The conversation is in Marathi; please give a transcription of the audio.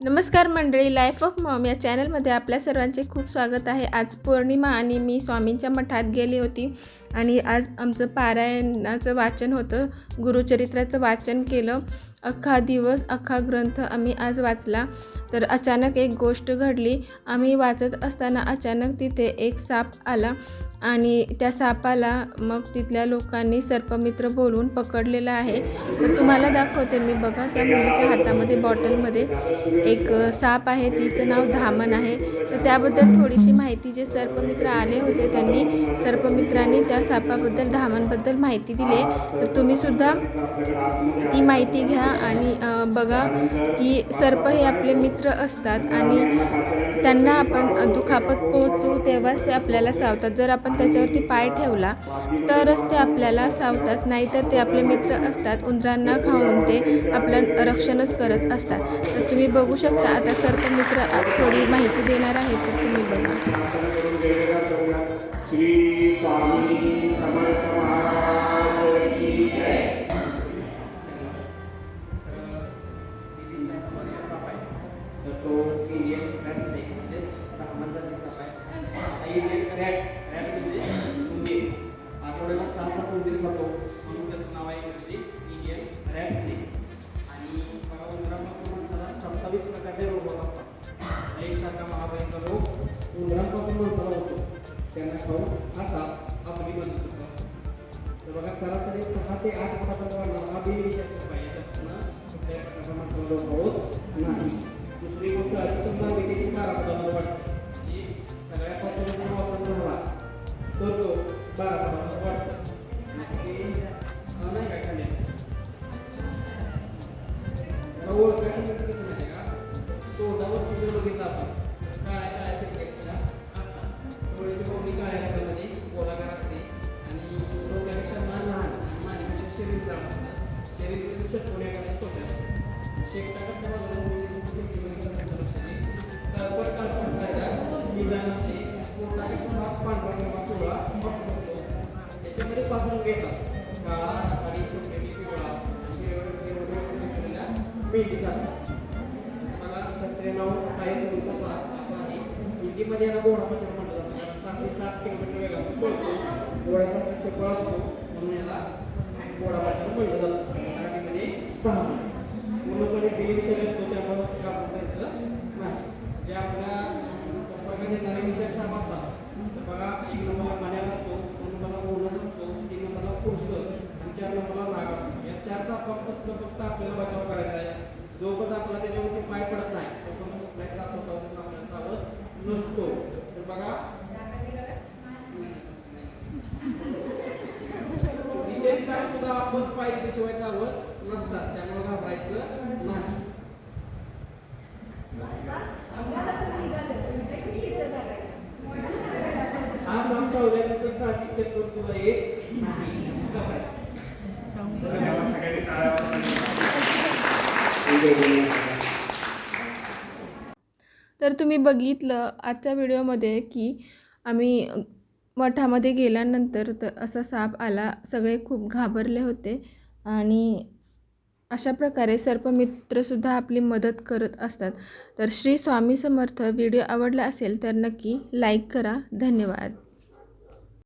नमस्कार मंडळी लाईफ ऑफ मॉम या चॅनलमध्ये आपल्या सर्वांचे खूप स्वागत आहे. आज पौर्णिमा आणि मी स्वामींच्या मठात गेली होती आणि आज आमचं पारायणाचं वाचन होतं. गुरुचरित्राचं वाचन केलं. अख्खा दिवस अख्खा ग्रंथ आम्ही आज वाचला. तर अचानक एक गोष्ट घडली. आम्ही वाचत असताना अचानक तिथे एक साप आला आणि त्या सापाला मग तिथल्या लोकांनी सर्पमित्र बोलून पकडलेला आहे. तर तुम्हाला दाखवते मी. बघा त्या मुलीच्या हातामध्ये बॉटलमध्ये एक साप आहे. तिचं नाव धामन आहे. तर त्याबद्दल थोडीशी माहिती जे सर्पमित्र आले होते त्यांनी सर्पमित्रांनी त्या सापाबद्दल धामनबद्दल माहिती दिली आहे. तर तुम्हीसुद्धा ती माहिती घ्या आणि बघा की सर्प हे आपले मित्र असतात आणि त्यांना आपण दुखापत पोहोचू तेव्हाच ते आपल्याला चावतात. जर आपण त्याच्यावरती पाय ठेवला तरच ते आपल्याला चावतात. नाहीतर ते आपले मित्र असतात. उंदरांना खाऊन ते आपलं रक्षणच करत असतात. तर तुम्ही बघू शकता आता सर्पमित्र थोडी माहिती देणार आहे तर तुम्ही बघा. तो इंडियन रॅट स्नेक म्हणजेच ब्राह्मणचा आहे इंडियन रॅट रॅट म्हणजे उंदीर आठवड्याला सहा सात उंदीर खातो म्हणून त्याचं नाव आहे इंग्रजी रॅट स्नेक आणि उंदरापासून माणसाला सत्तावीस प्रकारचे रोग होत असतात. एकसारखा महाभयंकर रोग उंदरांपासून माणसाला होतो. त्यांना खाऊन हा साप आपली बंद करतो तर बघा सरासरी सहा ते आठ फुटापर्यंत वाढणार हा बिनविषय विषय असतो. पाहिजे प्रकारचा माणसाला रोग होत नाही. दुसरी गोष्ट अतिशय विकेची बारा पदार्थ वाटते जी त्याला कसं माहिती आहे का तोंडावर कुठे बघितलं आपण काळ्या काळ्या फिरक्यापेक्षा असतात काळ्या रंगामध्ये गोलाकार असते आणि डोक्यापेक्षा मान लहान मानेपेक्षा शरीर जाण असतं शरीर षटकोण्याकडे त्वचा असते शेकटाकडच्या बाजूला म्हणजे शेकटीमध्ये फायदा असते पोटाकडचा पुन्हा पांढरा किंवा पिवळा असू शकतो त्याच्यामध्ये पाच रंग येतात काळा वेगवेगळ्या मेंढीचा मला शास्त्रीय नाव काय सांगितलं असा असं आहे. हिंदीमध्ये याला घोडापचर म्हटलं जातं. कारण तासी सात किलोमीटर वेगाने पळतो. घोड्याचा चक्र असतो म्हणून याला घोडापचर म्हटलं जातं. मराठीमध्ये पहा. पूर्णपणे बिली विषय असतो त्यामुळे आपण त्यांचं नाही. जे आपल्या संपर्कात येणारे विषय साप असतात. तर बघा एक नंबरला मान्याला असतो दोन नंबरला बोनस असतो तीन नंबरला पुरुष. आणि चार नंबरला या फक्त आपल्याला बचाव करायचा आहे. जोपर्यंत आपला त्याच्यावरती पाय पडत नाही तो स्वतःहून आपल्याला चावत नसतो. तर बघा. विशेष सुद्धा आपण पाय शिवाय चालवत नसतात. त्यामुळे घाबरायचं नाही. हा साप चावल्यानंतर सारखी चक्कर सुद्धा येत नाही. तर तुम्ही बघितलं आजच्या व्हिडिओमध्ये की आम्ही मठामध्ये गेल्यानंतर तर असा साप आला सगळे खूप घाबरले होते आणि अशा प्रकारे सर्पमित्रसुद्धा आपली मदत करत असतात. तर श्री स्वामी समर्थ व्हिडिओ आवडला असेल तर नक्की लाईक करा. धन्यवाद.